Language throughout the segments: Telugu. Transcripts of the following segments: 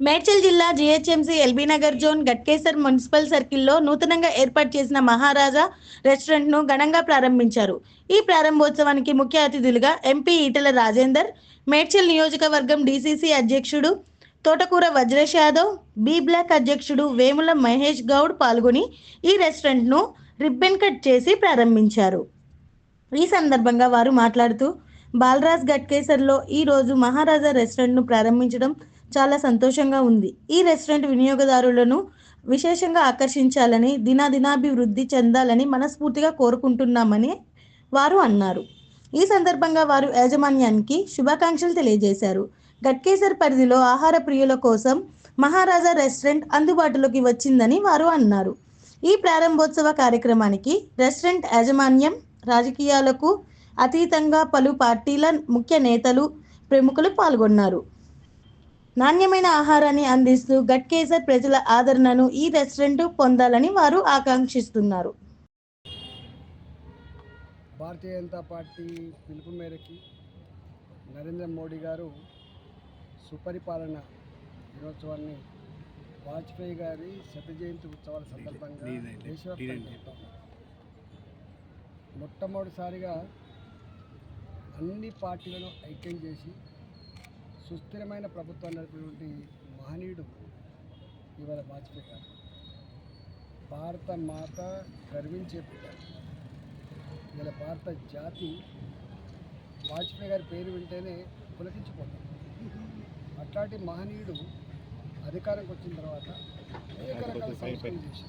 మేడ్చల్ జిల్లా GHMC LB Nagar zone Ghatkesar municipal సర్కిల్లో నూతనంగా ఏర్పాటు చేసిన మహారాజా రెస్టారెంట్ను ఘనంగా ప్రారంభించారు. ఈ ప్రారంభోత్సవానికి ముఖ్య అతిథులుగా ఎంపీ ఈటల రాజేందర్ మేడ్చల్ నియోజకవర్గం డీసీసీ అధ్యక్షుడు తోటకూర వజ్రేష్ యాదవ్ బి బ్లాక్ అధ్యక్షుడు వేముల మహేష్ గౌడ్ పాల్గొని ఈ రెస్టారెంట్ను రిబ్బన్ కట్ చేసి ప్రారంభించారు. ఈ సందర్భంగా వారు మాట్లాడుతూ బాలరాజ్ గట్కేసర్లో ఈరోజు మహారాజా రెస్టారెంట్ను ప్రారంభించడం చాలా సంతోషంగా ఉంది. ఈ రెస్టారెంట్ వినియోగదారులను విశేషంగా ఆకర్షించాలని దినాదినాభివృద్ధి చెందాలని మనస్ఫూర్తిగా కోరుకుంటున్నామని వారు అన్నారు. ఈ సందర్భంగా వారు యాజమాన్యానికి శుభాకాంక్షలు తెలియజేశారు. గట్కేసర్ పరిధిలో ఆహార ప్రియుల కోసం మహారాజా రెస్టారెంట్ అందుబాటులోకి వచ్చిందని వారు అన్నారు. ఈ ప్రారంభోత్సవ కార్యక్రమానికి రెస్టారెంట్ యాజమాన్యం రాజకీయాలకు అతీతంగా పలు పార్టీల ముఖ్య నేతలు ప్రముఖులు పాల్గొన్నారు. నాణ్యమైన ఆహారాన్ని అందిస్తూ గట్కేసర్ ప్రజల ఆదరణను ఈ రెస్టారెంట్ పొందాలని వారు ఆకాంక్షిస్తున్నారు భారతీయ జనతా పార్టీ పిలుపు మేరకి నరేంద్ర మోడీ గారు సుపరిపాలన దినోత్సవాన్ని వాజ్పేయి గారి శత జయంతి ఉత్సవాల సందర్భంగా దేశవ్యాప్తంగా. మొట్టమొదటిసారిగా అన్ని పార్టీలను ఐక్యం చేసి సుస్థిరమైన ప్రభుత్వాన్ని నడిపినటువంటి మహనీయుడు ఇవాళ వాజ్పేయి గారు. భారత మాత గర్వించే బిడ్డ ఇలా భారత జాతి వాజ్పేయి గారి పేరు వింటేనే పులకించిపోతాం. అట్లాంటి మహనీయుడు అధికారంకి వచ్చిన తర్వాత అనేక రకాల సంస్కృతి చేసి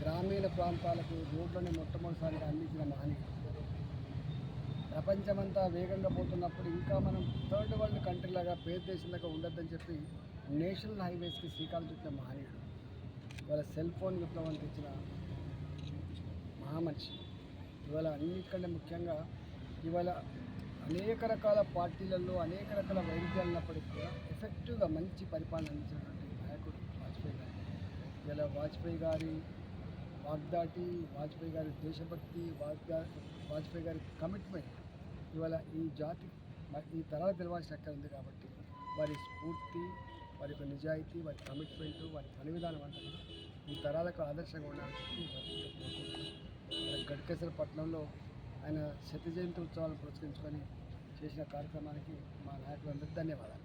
గ్రామీణ ప్రాంతాలకు రోడ్లను మొట్టమొదటిసారిగా అందించిన మహనీయుడు. ప్రపంచమంతా వేగంగా పోతున్నప్పుడు ఇంకా మనం థర్డ్ వరల్డ్ కంట్రీ లాగా పేద దేశంలాగా ఉండొద్దని చెప్పి నేషనల్ హైవేస్కి శ్రీకారం చుట్టిన మహనీయుడు. ఇవాళ సెల్ ఫోన్ విప్లవం తెచ్చిన మహామనిషి. ఇవాళ అన్నిటికంటే ముఖ్యంగా ఇవాళ అనేక రకాల పార్టీలలో అనేక రకాల వైవిధ్యాలు ఉన్నప్పటికీ కూడా ఎఫెక్టివ్గా మంచి పరిపాలన అందించినటువంటి నాయకుడు వాజ్పేయి గారు. ఇవాళ వాజ్పేయి గారి వాగ్దాటి వాజ్పేయి గారి దేశభక్తి వాగ్దా వాజ్పేయి గారి కమిట్మెంట్ ఇవాళ ఈ జాతి ఈ తరాలు తెలవాల్సిన అక్కడ ఉంది కాబట్టి వారి స్ఫూర్తి వారి యొక్క నిజాయితీ వారి కమిట్మెంట్ వారి పని విధానం అంటే ఈ తరాలకు ఆదర్శంగా ఉండాలని చెప్పి గడ్కేశ్వర పట్టణంలో ఆయన శత జయంతి ఉత్సవాలను పురస్కరించుకొని చేసిన కార్యక్రమానికి మా నాయకులందరికీ ధన్యవాదాలు.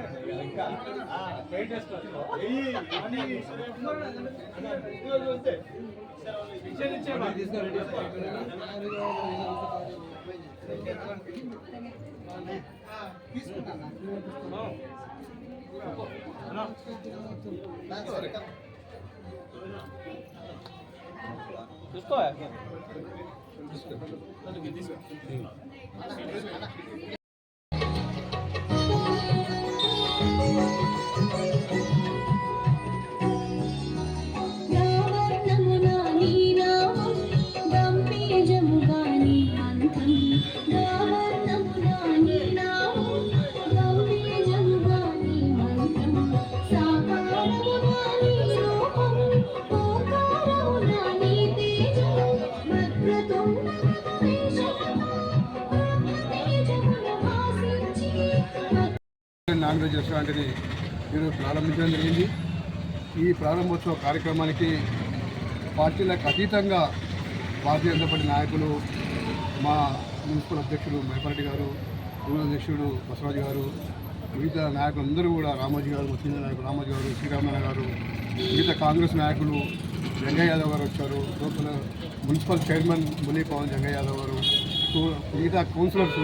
రావర్ణమునా నాన్ నేను ఈరోజు ప్రారంభించడం జరిగింది. ఈ ప్రారంభోత్సవ కార్యక్రమానికి పార్టీలకు అతీతంగా భారతీయ జనతా పార్టీ నాయకులు మా మున్సిపల్ అధ్యక్షుడు మైపారెడ్డి గారు ఊరు అధ్యక్షుడు బసవరాజు గారు మిగతా నాయకులందరూ కూడా రామోజీ గారు ముస్లిం నాయకులు రామోజీ గారు శ్రీరామయ్య గారు మిగతా కాంగ్రెస్ నాయకులు జంగయ్య యాదవ్ గారు వచ్చారు లోపల మున్సిపల్ చైర్మన్ మునీ పవన్ జంగయ్య యాదవ్ గారు మిగతా కౌన్సిలర్స్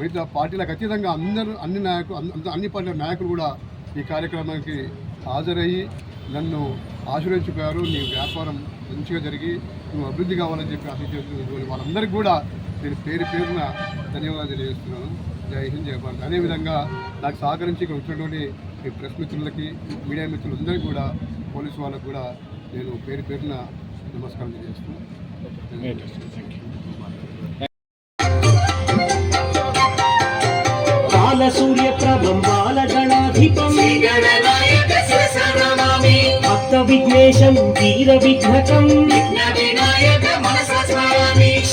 మిగతా పార్టీలకు అతీతంగా అందరూ అన్ని నాయకులు అన్ని- పార్టీల నాయకులు కూడా ఈ కార్యక్రమానికి హాజరయ్యి నన్ను ఆశీర్వదించిపోయారు నీ వ్యాపారం మంచిగా జరిగి నువ్వు అభివృద్ధి కావాలని చెప్పి ఆశించేటువంటి వాళ్ళందరికీ కూడా నేను పేరు పేరున ధన్యవాదాలు తెలియజేస్తున్నాను. జై హింద్ జై భారత్. అదేవిధంగా నాకు సహకరించి ఇక్కడ వచ్చినటువంటి ఈ ప్రెస్ మిత్రులకి మీడియా మిత్రులందరికీ కూడా పోలీసు వాళ్ళకు కూడా నేను పేరు పేరున నమస్కారం తెలియజేస్తున్నాను. బాల సూర్యప్రభం బాల గణాధిపం. భక్త విఘ్నేశం వీర విఘ్నకం.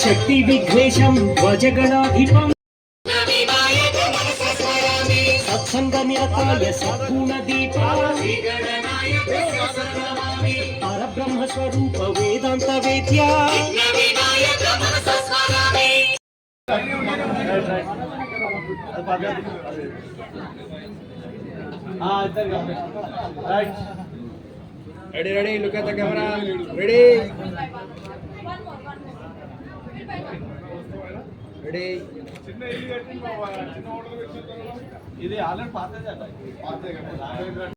శక్తి విఘ్నేశం ధ్వజగణాధిపం సత్సంగ నిరతాయ సద్గుణ దీప. పరబ్రహ్మ స్వరూప వేదాంత వేద్య. Ready, ready, look at the camera. Ready. Ready. అరే ఎంపీడీసీ నువ్వు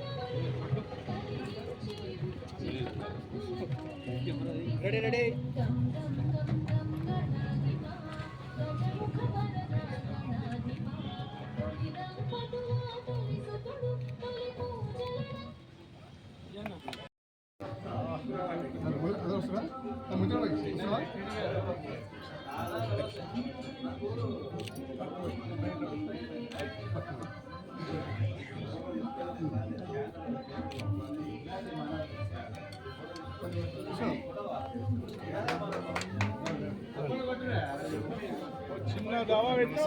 Ready, ready. అదే వస్తుందా? చిన్న దావా పెట్టు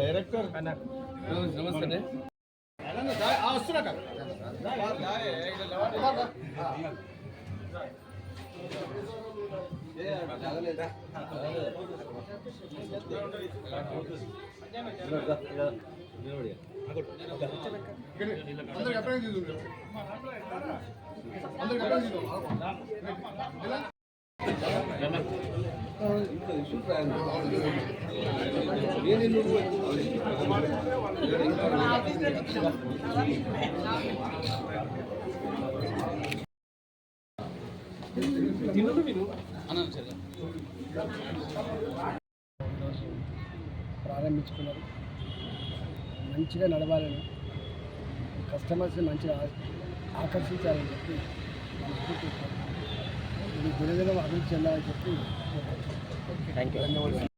డైరెక్టర్ నమస్తే వస్తున్నా కదా. ಏನೇನು ప్రారంభించుకున్నారు మంచిగా నడవాలని కస్టమర్స్ని మంచిగా ఆకర్షించాలని చెప్పి. ఇది దినదినం అభివృద్ధి చెందాలని చెప్పి. Thank you